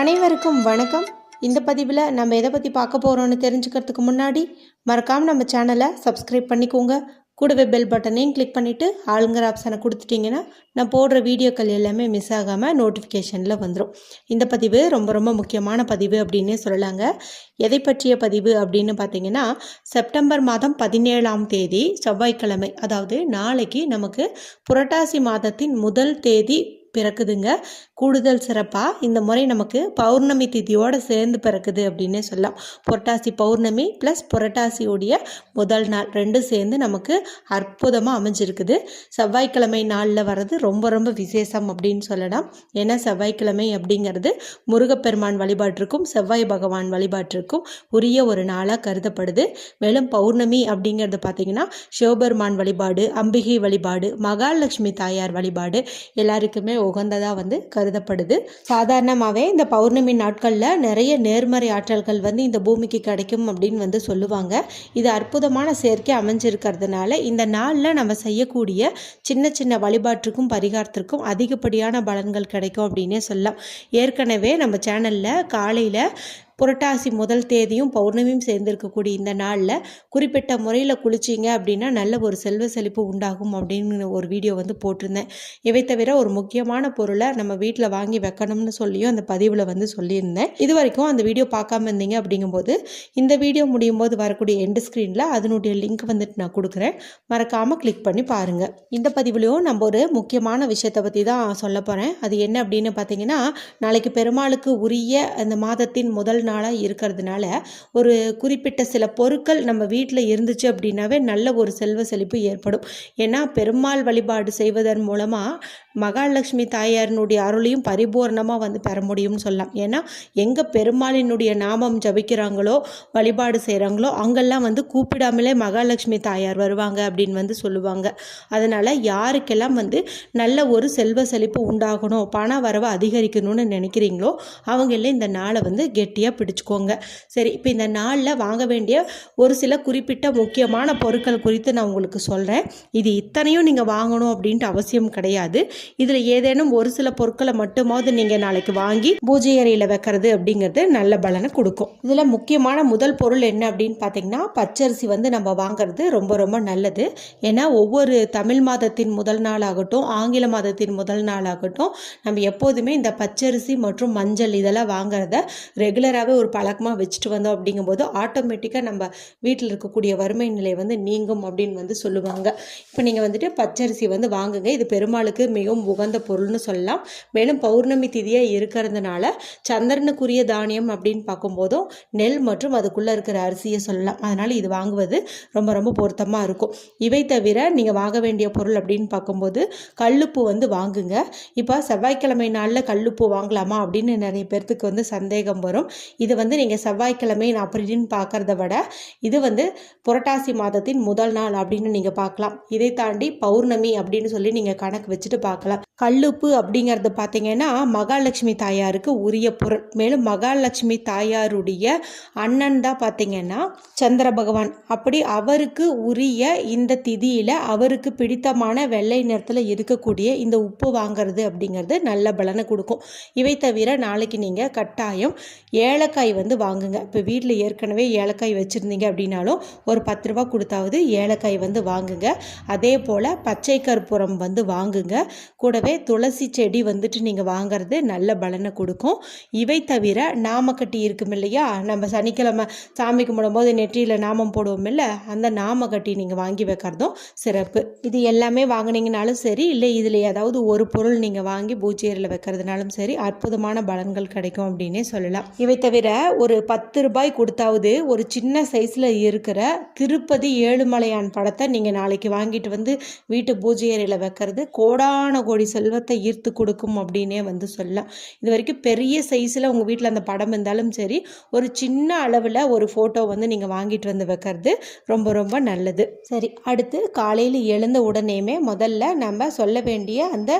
அனைவருக்கும் வணக்கம். இந்த பதிவில் நம்ம எதை பற்றி பார்க்க போகிறோம்னு தெரிஞ்சுக்கிறதுக்கு முன்னாடி மறக்காமல் நம்ம சேனலை சப்ஸ்கிரைப் பண்ணிக்கோங்க. கூடவே பெல் பட்டனையும் கிளிக் பண்ணிவிட்டு ஆளுங்கிற ஆப்ஷனை கொடுத்துட்டிங்கன்னா நான் போடுற வீடியோக்கள் எல்லாமே மிஸ் ஆகாமல் நோட்டிஃபிகேஷனில் வந்துடும் இந்த பதிவு ரொம்ப ரொம்ப முக்கியமான பதிவு அப்படின்னே சொல்லலாங்க. எதை பற்றிய பதிவு அப்படின்னு பார்த்தீங்கன்னா செப்டம்பர் மாதம் பதினேழாம் தேதி செவ்வாய்க்கிழமை அதாவது நாளைக்கு நமக்கு புரட்டாசி மாதத்தின் முதல் தேதி பிறக்குதுங்க. கூடுதல் சிறப்பாக இந்த முறை நமக்கு பௌர்ணமி திதியோடு சேர்ந்து பிறக்குது அப்படின்னே சொல்லலாம். புரட்டாசி பௌர்ணமி ப்ளஸ் புரட்டாசியுடைய முதல் நாள் ரெண்டும் சேர்ந்து நமக்கு அற்புதமாக அமைஞ்சிருக்குது. செவ்வாய்க்கிழமை நாளில் வர்றது ரொம்ப ரொம்ப விசேஷம் அப்படின்னு சொல்லலாம். ஏன்னா செவ்வாய்க்கிழமை அப்படிங்கிறது முருகப்பெருமான் வழிபாட்டிற்கும் செவ்வாய் பகவான் வழிபாட்டிற்கும் உரிய ஒரு நாளாக கருதப்படுது. மேலும் பௌர்ணமி அப்படிங்கிறது பார்த்திங்கன்னா சிவபெருமான் வழிபாடு அம்பிகை வழிபாடு மகாலட்சுமி தாயார் வழிபாடு எல்லாருக்குமே உகந்ததாக வந்து கருதப்படுது. சாதாரணமாகவே இந்த பௌர்ணமி நாட்களில் நிறைய நேர்மறை ஆற்றல்கள் வந்து இந்த பூமிக்கு கிடைக்கும் அப்படின்னு வந்து சொல்லுவாங்க. இது அற்புதமான சேர்க்கை அமைஞ்சிருக்கிறதுனால இந்த நாளில் நம்ம செய்யக்கூடிய சின்ன சின்ன வழிபாட்டுக்கும் பரிகாரத்திற்கும் அதிகப்படியான பலன்கள் கிடைக்கும் அப்படின்னே சொல்லலாம். ஏற்கனவே நம்ம சேனலில் காலையில் புரட்டாசி முதல் தேதியும் பௌர்ணமியும் சேர்ந்திருக்கக்கூடிய இந்த நாளில் குறிப்பிட்ட முறையில் குளிச்சிங்க அப்படின்னா நல்ல ஒரு செல்வ செழிப்பு உண்டாகும் அப்படின்னு ஒரு வீடியோ வந்து போட்டிருந்தேன். இவை தவிர ஒரு முக்கியமான பொருளை நம்ம வீட்டில் வாங்கி வைக்கணும்னு சொல்லியும் அந்த பதிவில் வந்து சொல்லியிருந்தேன். இது வரைக்கும் அந்த வீடியோ பார்க்காம இருந்தீங்க அப்படிங்கும்போது இந்த வீடியோ முடியும் போது வரக்கூடிய எண்டு ஸ்க்ரீனில் அதனுடைய லிங்க் வந்துட்டு நான் கொடுக்குறேன். மறக்காமல் கிளிக் பண்ணி பாருங்கள் இந்த பதிவுலையும் நம்ம ஒரு முக்கியமான விஷயத்தை பற்றி தான் சொல்ல போகிறேன் அது என்ன அப்படின்னு பார்த்தீங்கன்னா நாளைக்கு பெருமாளுக்கு உரிய அந்த மாதத்தின் முதல் நாளாக இருக்கிறதுனால ஒரு குறிப்பிட்ட சில பொருட்கள் நம்ம வீட்டில் இருந்துச்சு அப்படின்னாவே நல்ல ஒரு செல்வ செழிப்பு ஏற்படும். ஏன்னா பெருமாள் வழிபாடு செய்வதன் மூலமாக மகாலட்சுமி தாயாரினுடைய அருளையும் பரிபூர்ணமாக வந்து பெற முடியும்னு சொல்லலாம். ஏன்னா எங்கே பெருமாளினுடைய நாமம் ஜபிக்கிறாங்களோ வழிபாடு செய்கிறாங்களோ அங்கெல்லாம் வந்து கூப்பிடாமலே மகாலட்சுமி தாயார் வருவாங்க அப்படின்னு வந்து சொல்லுவாங்க. அதனால் யாருக்கெல்லாம் வந்து நல்ல ஒரு செல்வ செழிப்பு உண்டாகணும் பண வரவை அதிகரிக்கணும்னு நினைக்கிறீங்களோ அவங்க எல்லாம் இந்த நாளை வந்து கெட்டியாக பிடிச்சிக்கோங்க. சரி இப்போ இந்த நாளில் வாங்க வேண்டிய ஒரு சில குறிப்பிட்ட முக்கியமான பொருட்கள் குறித்து நான் உங்களுக்கு சொல்கிறேன் இது இத்தனையும் நீங்கள் வாங்கணும் அப்படின்ட்டு அவசியம் கிடையாது. இதில் ஏதேனும் ஒரு சில பொருட்களை மட்டுமாவது நீங்கள் நாளைக்கு வாங்கி பூஜை அறையில் வைக்கிறது அப்படிங்கிறது நல்ல பலனை கொடுக்கும். இதில் முக்கியமான முதல் பொருள் என்ன அப்படின்னு பார்த்தீங்கன்னா பச்சரிசி வந்து நம்ம வாங்குறது ரொம்ப ரொம்ப நல்லது. ஏன்னா ஒவ்வொரு தமிழ் மாதத்தின் முதல் நாளாகட்டும் ஆங்கில மாதத்தின் முதல் நாளாகட்டும் நம்ம எப்போதுமே இந்த பச்சரிசி மற்றும் மஞ்சள் இதெல்லாம் வாங்குறத ரெகுலராகவே ஒரு பழக்கமாக வச்சுட்டு வந்தோம் அப்படிங்கும்போது ஆட்டோமேட்டிக்காக நம்ம வீட்டில் இருக்கக்கூடிய வறுமை நிலை வந்து நீங்கும் அப்படின்னு வந்து சொல்லுவாங்க. இப்போ நீங்கள் வந்துட்டு பச்சரிசி வந்து வாங்குங்க. இது பெருமாளுக்கு மிகவும் உகந்த பொருள்னு சொல்லலாம். மேலும் பௌர்ணமி திதியாக இருக்கிறதுனால சந்திரனுக்குரிய தானியம் அப்படின்னு பார்க்கும்போதும் நெல் மற்றும் அதுக்குள்ளே இருக்கிற அரிசியை சொல்லலாம். அதனால் இது வாங்குவது ரொம்ப ரொம்ப பொருத்தமாக இருக்கும். இவை தவிர நீங்கள் வாங்க வேண்டிய பொருள் அப்படின்னு பார்க்கும்போது கல்லுப்பு வந்து வாங்குங்க. இப்போ செவ்வாய்க்கிழமை நாளில் கல்லுப்பு வாங்கலாமா அப்படின்னு நிறைய பேர்த்துக்கு வந்து சந்தேகம் வரும். இது வந்து நீங்கள் செவ்வாய்க்கிழமை அப்படின்னு பார்க்குறத விட இது வந்து புரட்டாசி மாதத்தின் முதல் நாள் அப்படின்னு நீங்கள் பார்க்கலாம் இதை தாண்டி பௌர்ணமி அப்படின்னு சொல்லி நீங்கள் கணக்கு வச்சுட்டு பார்க்கலாம் கல்லுப்பு அப்படிங்கிறது பார்த்தீங்கன்னா மகாலட்சுமி தாயாருக்கு உரிய பொருள். மேலும் மகாலட்சுமி தாயாருடைய அண்ணன் தான் பார்த்தீங்கன்னா சந்திர பகவான். அப்படி அவருக்கு உரிய இந்த திதியில் அவருக்கு பிடித்தமான வெள்ளை நிறத்தில் இருக்கக்கூடிய இந்த உப்பு வாங்குறது அப்படிங்கிறது நல்ல பலனை கொடுக்கும். இவை தவிர நாளைக்கு நீங்கள் கட்டாயம் ஏழை ஏலக்காய் வந்து வாங்குங்க. இப்போ வீட்டில் ஏற்கனவே ஏலக்காய் வச்சுருந்தீங்க அப்படின்னாலும் ஒரு பத்து ரூபா கொடுத்தாவது ஏலக்காய் வந்து வாங்குங்க. அதே போல் பச்சை கற்பூரம் வந்து வாங்குங்க. கூடவே துளசி செடி வந்துட்டு நீங்கள் வாங்குறது நல்ல பலனை கொடுக்கும். இவை தவிர நாமக்கட்டி இருக்கும் இல்லையா? நம்ம சனிக்கிழமை சாமி கும்பிடும்போது நெற்றியில் நாமம் போடுவோம் இல்லை? அந்த நாமக்கட்டி நீங்கள் வாங்கி வைக்கிறதும் சிறப்பு. இது எல்லாமே வாங்கினீங்கனாலும் சரி இல்லை இதில் ஏதாவது ஒரு பொருள் நீங்கள் வாங்கி பூஜையரில் வைக்கிறதுனாலும் சரி அற்புதமான பலன்கள் கிடைக்கும் அப்படின்னே சொல்லலாம். இவை தவிர ஒரு பத்து ரூபாய் கொடுத்தாவது ஒரு சின்ன சைஸில் இருக்கிற திருப்பதி ஏழுமலையான் படத்தை நீங்கள் நாளைக்கு வாங்கிட்டு வந்து வீட்டு பூஜை அறையில் வைக்கிறது கோடான கோடி செல்வத்தை ஈர்த்து கொடுக்கும் அப்படின்னே வந்து சொல்லலாம். இது வரைக்கும் பெரிய சைஸில் உங்கள் வீட்டில் அந்த படம் இருந்தாலும் சரி ஒரு சின்ன அளவில் ஒரு ஃபோட்டோ வந்து நீங்கள் வாங்கிட்டு வந்து வைக்கிறது ரொம்ப ரொம்ப நல்லது. சரி அடுத்து காலையில் எழுந்த உடனேயுமே முதல்ல நம்ம சொல்ல வேண்டிய அந்த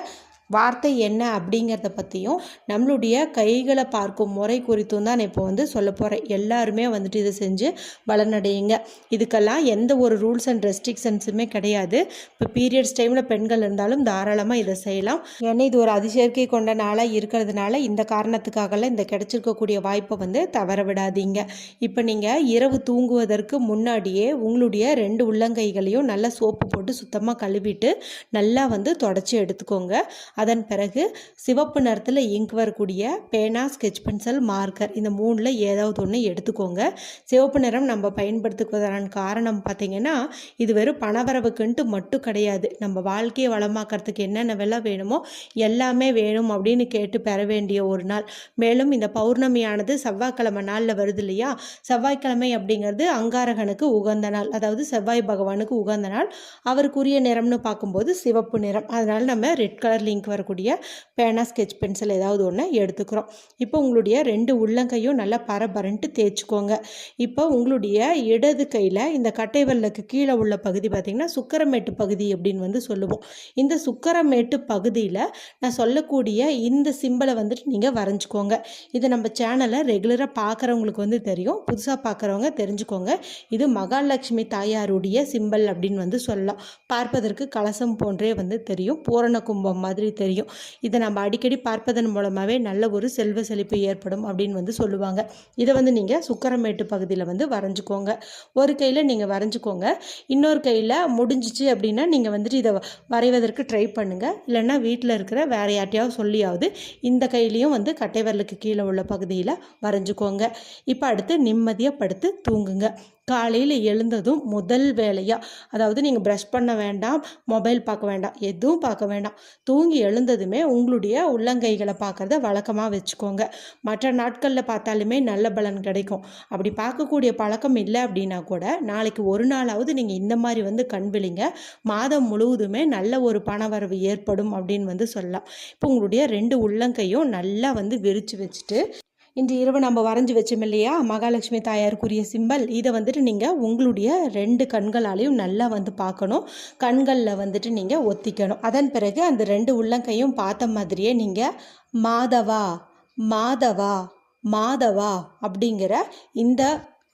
வார்த்தை என்ன அப்படிங்கிறத பற்றியும் நம்மளுடைய கைகளை பார்க்கும் முறை குறித்தும் தான் நான் இப்போ வந்து சொல்ல போகிறேன் எல்லாருமே வந்துட்டு இதை செஞ்சு பலனடையுங்க இதுக்கெல்லாம் எந்த ஒரு ரூல்ஸ் அண்ட் ரெஸ்ட்ரிக்ஷன்ஸுமே கிடையாது. இப்போ பீரியட்ஸ் டைமில் பெண்கள் இருந்தாலும் தாராளமாக இதை செய்யலாம். ஏன்னா இது ஒரு அதிசயற்கை கொண்ட நாளாக இருக்கிறதுனால இந்த காரணத்துக்காகலாம் இந்த கிடைச்சிருக்கக்கூடிய வாய்ப்பை வந்து தவற விடாதீங்க. இப்போ நீங்கள் இரவு தூங்குவதற்கு முன்னாடியே உங்களுடைய ரெண்டு உள்ளங்கைகளையும் நல்லா சோப்பு போட்டு சுத்தமாக கழுவிட்டு நல்லா வந்து தொடச்சி எடுத்துக்கோங்க. அதன் பிறகு சிவப்பு நிறத்தில் இங்க் வரக்கூடிய பேனா ஸ்கெட்ச் பென்சில் மார்க்கர் இந்த மூணில் ஏதாவது ஒன்று எடுத்துக்கோங்க. சிவப்பு நிறம் நம்ம பயன்படுத்துவதற்கான காரணம் பார்த்திங்கன்னா இது வெறும் பணவரவுக்குன்ட்டு மட்டும் கிடையாது. நம்ம வாழ்க்கையை வளமாக்கிறதுக்கு என்னென்ன விலை வேணுமோ எல்லாமே வேணும் அப்படின்னு கேட்டு பெற வேண்டிய ஒரு நாள். மேலும் இந்த பௌர்ணமியானது செவ்வாய்க்கிழமை நாளில் வருது இல்லையா? செவ்வாய்க்கிழமை அப்படிங்கிறது அங்காரகனுக்கு உகந்த நாள். அதாவது செவ்வாய் பகவானுக்கு உகந்த நாள். அவருக்குரிய நிறம்னு பார்க்கும்போது சிவப்பு நிறம். அதனால் நம்ம ரெட் கலர் லிங்க் வரக்கூடிய பேனா ஸ்கெட்ச் பென்சில் ஏதாவது ஒன்று எடுத்துக்கிறோம். இப்போ உங்களுடைய ரெண்டு உள்ளங்கையும் நல்லா பரபரன்ட்டு தேய்ச்சிக்கோங்க. இப்போ உங்களுடைய இடது கையில் இந்த கட்டைவல்லுக்கு கீழே உள்ள பகுதி பார்த்திங்கன்னா சுக்கரமேட்டு பகுதி அப்படின்னு வந்து சொல்லுவோம். இந்த சுக்கரமேட்டு பகுதியில் நான் சொல்லக்கூடிய இந்த சிம்பிளை வந்துட்டு நீங்கள் வரைஞ்சிக்கோங்க. இது நம்ம சேனலை ரெகுலராக பார்க்குறவங்களுக்கு வந்து தெரியும். புதுசாக பார்க்குறவங்க தெரிஞ்சுக்கோங்க. இது மகாலட்சுமி தாயாருடைய சிம்பல் அப்படின்னு வந்து சொல்லலாம். பார்ப்பதற்கு கலசம் போன்றே வந்து தெரியும். பூரண கும்பம் மாதிரி தெரியும். இதை நம்ம அடிக்கடி பார்ப்பதன் மூலமாகவே நல்ல ஒரு செல்வ செழிப்பு ஏற்படும் அப்படின்னு வந்து சொல்லுவாங்க. இதை வந்து நீங்கள் சுக்கரமேட்டு பகுதியில் வந்து வரைஞ்சிக்கோங்க. ஒரு கையில் நீங்கள் வரைஞ்சிக்கோங்க. இன்னொரு கையில் முடிஞ்சிச்சு அப்படின்னா நீங்கள் வந்துட்டு இதை வரைவதற்கு ட்ரை பண்ணுங்கள் இல்லைன்னா வீட்டில் இருக்கிற வேற யார்ட்டையாவது சொல்லியாவது இந்த கையிலையும் வந்து கட்டை விரலுக்கு கீழே உள்ள பகுதியில் வரைஞ்சிக்கோங்க. இப்போ அடுத்து நிம்மதியாக படுத்து தூங்குங்க. காலையில் எழுந்ததும் முதல் வேலையாக அதாவது நீங்கள் ப்ரஷ் பண்ண வேண்டாம் மொபைல் பார்க்க வேண்டாம் எதுவும் பார்க்க வேண்டாம். தூங்கி எழுந்ததுமே உங்களுடைய உள்ளங்கைகளை பார்க்குறத வழக்கமாக வச்சுக்கோங்க. மற்ற நாட்களில் பார்த்தாலுமே நல்ல பலன் கிடைக்கும். அப்படி பார்க்கக்கூடிய பழக்கம் இல்லை அப்படின்னா கூட நாளைக்கு ஒரு நாளாவது நீங்கள் இந்த மாதிரி வந்து கண் விழிங்க. மாதம் முழுவதுமே நல்ல ஒரு பணவரவு ஏற்படும் அப்படின்னு வந்து சொல்லலாம். இப்போ உங்களுடைய ரெண்டு உள்ளங்கையும் நல்லா வந்து விரித்து வச்சுட்டு இன்று இரவு நம்ம வரைஞ்சி வச்சோம் இல்லையா? மகாலட்சுமி தாயாருக்குரிய சிம்பல். இதை வந்துட்டு நீங்கள் உங்களுடைய ரெண்டு கண்களாலையும் நல்லா வந்து பார்க்கணும். கண்களில் வந்துட்டு நீங்கள் ஒத்திக்கணும். அதன் பிறகு அந்த ரெண்டு உள்ளங்கையும் பார்த்த மாதிரியே நீங்கள் மாதவா மாதவா மாதவா அப்படிங்கிற இந்த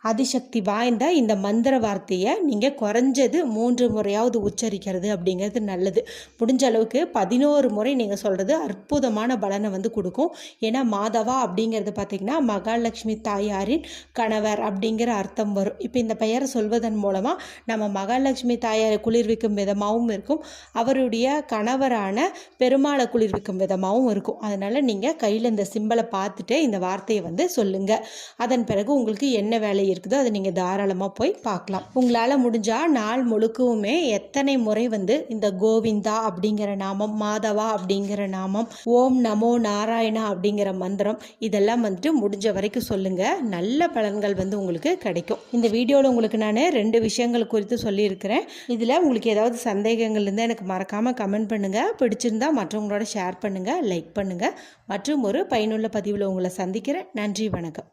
அதிசக்தி வாய்ந்த இந்த மந்திர வார்த்தையை நீங்கள் குறைஞ்சது மூன்று முறையாவது உச்சரிக்கிறது அப்படிங்கிறது நல்லது. முடிஞ்ச அளவுக்கு பதினோரு முறை நீங்கள் சொல்கிறது அற்புதமான பலனை வந்து கொடுக்கும். ஏன்னா மாதவா அப்படிங்கிறது பார்த்திங்கன்னா மகாலட்சுமி தாயாரின் கணவர் அப்படிங்கிற அர்த்தம் வரும். இப்போ இந்த பெயரை சொல்வதன் மூலமாக நம்ம மகாலட்சுமி தாயாரை குளிர்விக்கும் விதமாகவும் இருக்கும். அவருடைய கணவரான பெருமாளை குளிர்விக்கும் விதமாகவும் இருக்கும். அதனால் நீங்கள் கையில் இந்த சிம்பலை பார்த்துட்டு இந்த வார்த்தையை வந்து சொல்லுங்கள் அதன் பிறகு உங்களுக்கு என்ன வேலை இருக்குதோ அதை நீங்கள் தாராளமாக போய் பார்க்கலாம். உங்களால் முடிஞ்சால் நாள் முழுக்கவுமே எத்தனை முறை வந்து இந்த கோவிந்தா அப்படிங்கிற நாமம் மாதவா அப்படிங்கிற நாமம் ஓம் நமோ நாராயணா அப்படிங்கிற மந்திரம் இதெல்லாம் வந்துட்டு முடிஞ்ச வரைக்கும் சொல்லுங்கள் நல்ல பலன்கள் வந்து உங்களுக்கு கிடைக்கும். இந்த வீடியோவில் உங்களுக்கு நான் ரெண்டு விஷயங்கள் குறித்து சொல்லியிருக்கிறேன். இதில் உங்களுக்கு ஏதாவது சந்தேகங்கள் இருந்தால் எனக்கு மறக்காமல் கமெண்ட் பண்ணுங்கள் பிடிச்சிருந்தா மற்றவங்களோட ஷேர் பண்ணுங்கள் லைக் பண்ணுங்கள் மற்றும் ஒரு பயனுள்ள பதிவில் உங்களை சந்திக்கிறேன். நன்றி வணக்கம்.